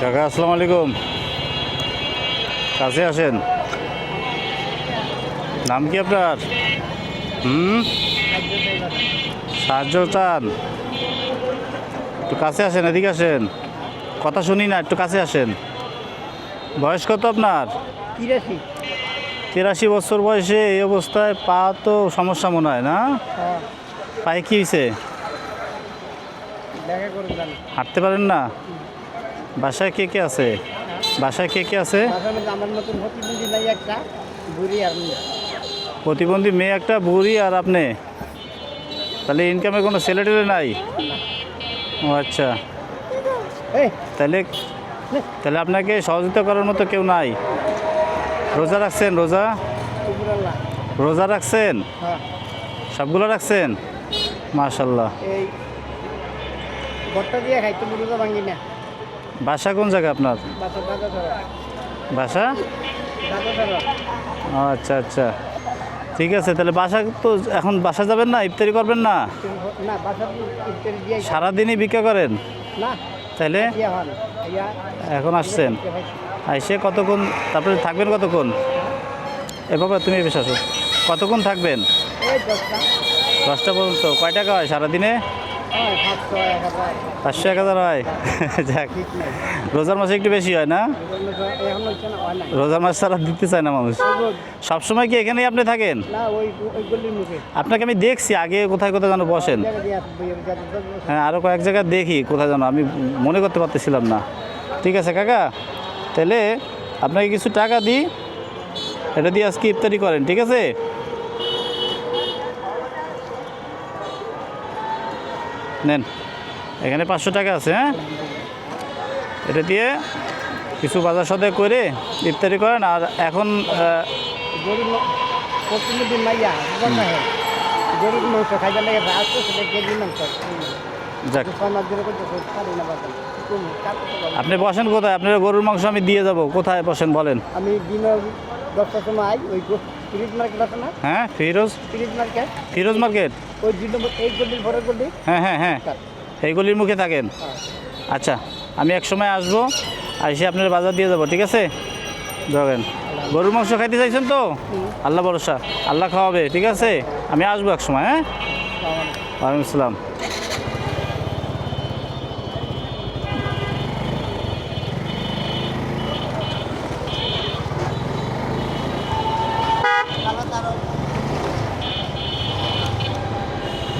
কাকা আসসালামু আলাইকুম। কাছে আসেন। নাম কি আপনার? হুম? সাহায্য চান। একটু কাছে আসেন এদিকে আসেন। কথা শুনি না একটু কাছে আসেন। বয়স কত আপনার? তিরাশি। তিরাশি বছর বয়সে এই অবস্থায় পা তো সমস্যা মনে হয় না? হ্যাঁ। পায়ে কি হয়েছে? হাঁটতে পারেন না? বাসায় কে কে আছে? বাসায় কে কে আছে? প্রতিবন্ধী মেয়ে একটা বুড়ি আর আপনি? তাহলে ইনকামের কোনো ছেলে টেলে নাই? ও আচ্ছা। তাহলে তাহলে আপনাকে সহযোগিতা করার মতো কেউ নাই? রোজা রাখছেন রোজা? রোজা রাখছেন? হ্যাঁ। সবগুলো রাখছেন? মাশাল্লাহ ভর্তা দিয়ে খাইতে মুরুদা ভাঙ্গি না। বাসা কোন জায়গা আপনার? বাসা আচ্ছা আচ্ছা। ঠিক আছে তাহলে বাসা তো এখন বাসা যাবেন না ইফতারি করবেন না? সারাদিনই ভিক্ষা করেন? ইয়া এখন আসছেন? আইসে কতক্ষণ তারপরে থাকবেন কতক্ষণ? এ বাবা তুমি বেশ আসো। কতক্ষণ থাকবেন? দশটা পর্যন্ত। কয় টাকা হয় সারাদিনে? পাঁচশো এক হাজার হয়? যাক, রোজার মাসে একটু বেশি হয় না? রোজার মাস ছাড়া দিতে চায় না মানুষ। সবসময় কি এখানেই আপনি থাকেন? আপনাকে আমি দেখছি, আগে কোথায় কোথায় যেন বসেন। হ্যাঁ আরও কয়েক জায়গায় দেখি কোথায় যেন, আমি মনে করতে পারতেছিলাম না। ঠিক আছে, কাকা? তাহলে আপনাকে কিছু টাকা দিই। এটা দিয়ে আজকে ইফতারি করেন, ঠিক আছে? নেন। এখানে পাঁচশো টাকা আছে হ্যাঁ? এটা দিয়ে কিছু বাজার সদাই করে ইফতারি করেন। আর এখন যাক। আপনি বসেন কোথায়? আপনার গরুর মাংস আমি দিয়ে যাব। কোথায় বসেন বলেন। আমি দশটার সময় আই ওই ফ্রিজ মার্কেট আছে না? হ্যাঁ Firoz? Fridge market? Firoz market? ওই দুই নম্বর এই গলির ভরে গলি? হ্যাঁ হ্যাঁ হ্যাঁ। তার। এইগুলির মুখে থাকেন? হ্যাঁ। আচ্ছা আমি এক সময় আসব এসে আপনার বাজার দিয়ে যাব ঠিক আছে? যাবেন গরুর মাংস খাইতে চাইছেন তো? আল্লাহ ভরসা। আল্লাহ খাওয়াবে ঠিক আছে? আমি আসব এক সময় হ্যাঁ? ওয়ালাইকুম আসসালাম।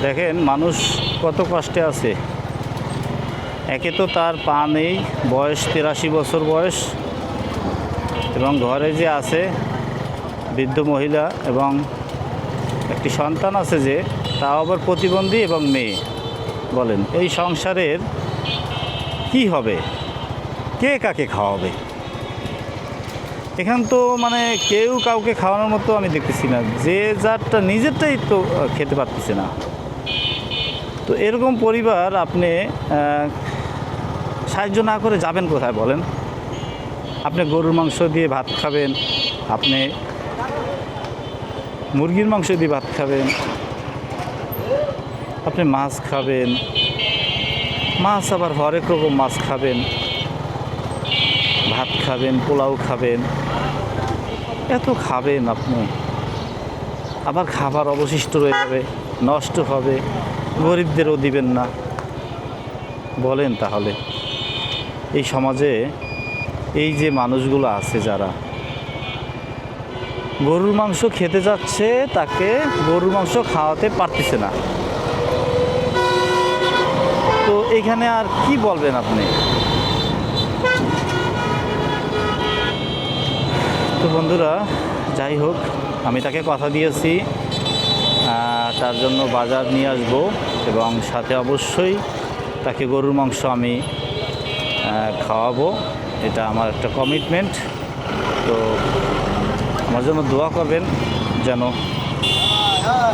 দেখেন, মানুষ কত কষ্টে আছে। একে তো তার পা নেই, বয়স তিরাশি বছর বয়স। এবং ঘরে যে আছে, বৃদ্ধ মহিলা এবং একটি সন্তান আছে যে, তাও আবার প্রতিবন্ধী এবং মেয়ে, বলেন। এই সংসারের কি হবে? কে কাকে খাওয়াবে? এখান তো মানে কেউ কাউকে খাওয়ানোর মতো আমি দেখতেছি না। যে যারটা নিজেরটাই তো খেতে পারতেছে না। তো এরকম পরিবার আপনি সাহায্য না করে যাবেন কোথায় বলেন? আপনি গরুর মাংস দিয়ে ভাত খাবেন, আপনি মুরগির মাংস দিয়ে ভাত খাবেন, আপনি মাছ খাবেন, মাছ আবার হরেক রকম মাছ খাবেন, ভাত খাবেন, পোলাও খাবেন, এত খাবেন আপনি, আবার খাবার অবশিষ্ট রয়ে যাবে, নষ্ট হবে। গরিবদেরও দিবেন না। বলেন তাহলে, এই সমাজে এই যে মানুষগুলো আছে যারা, গরুর মাংস খেতে যাচ্ছে, তাকে গরুর মাংস খাওয়াতে পারতেছে না। তো এখানে আর কি বলবেন আপনি? তো বন্ধুরা, যাই হোক, আমি তাকে কথা দিয়েছি তার জন্য বাজার নিয়ে আসব। এবং সাথে অবশ্যই তাকে গরুর মাংস আমি খাওয়াবো। এটা আমার একটা কমিটমেন্ট তো আমার জন্য দোয়া করবেন যেন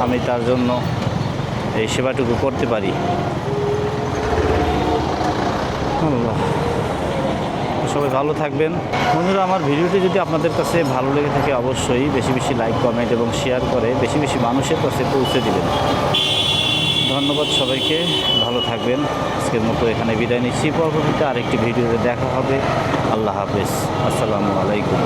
আমি তার জন্য এই সেবাটুকু করতে পারি। সবাই ভালো থাকবেন। বন্ধুরা, আমার ভিডিওটি যদি আপনাদের কাছে ভালো লেগে থাকে, অবশ্যই বেশি বেশি লাইক কমেন্ট এবং শেয়ার করে বেশি বেশি মানুষের কাছে পৌঁছে দিবেন। ধন্যবাদ সবাইকে, ভালো থাকবেন। আজকের মতো এখানে বিদায় নিচ্ছি। পরবর্তীতে আরেকটি ভিডিওতে দেখা হবে। আল্লাহ হাফেজ। আসসালামু আলাইকুম।